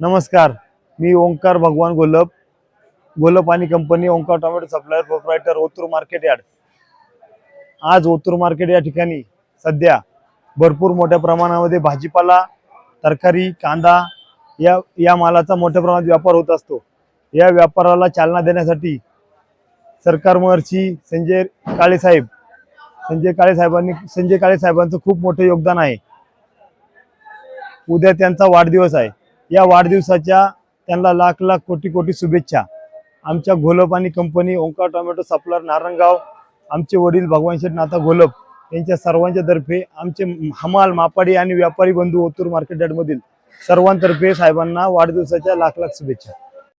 नमस्कार मी ओंकार भगवान गोलप. गोलप आणि company Omkar tomato supplier proprietor Otur market yard. आज ओतूर मार्केट या ठिकाणी सध्या भरपूर मोठ्या प्रमाणामध्ये भाजीपाला तरकारी कांदा या या मालाचा मोठ्या प्रमाणात व्यापार होत असतो. या व्यापाराला चालना देण्यासाठी सरकार महर्षी संजय काळेसाहेब संजय काळे साहेबांनी संजय काळे साहेबांचं खूप मोठं योगदान आहे. उद्या त्यांचा वाढदिवस आहे. या वाढदिवसाच्या त्यांना लाख लाख कोटी कोटी शुभेच्छा. आमच्या घोलप आणि company Omkar tomato supplier Narangaon आमचे वडील भगवान शेठ नाथा घोलप यांच्या सर्वांच्या तर्फे आमचे हमाल मापाडी आणि व्यापारी बंधू ओतूर मार्केट यार्डमधील सर्वांतर्फे साहेबांना वाढदिवसाच्या लाख लाख शुभेच्छा.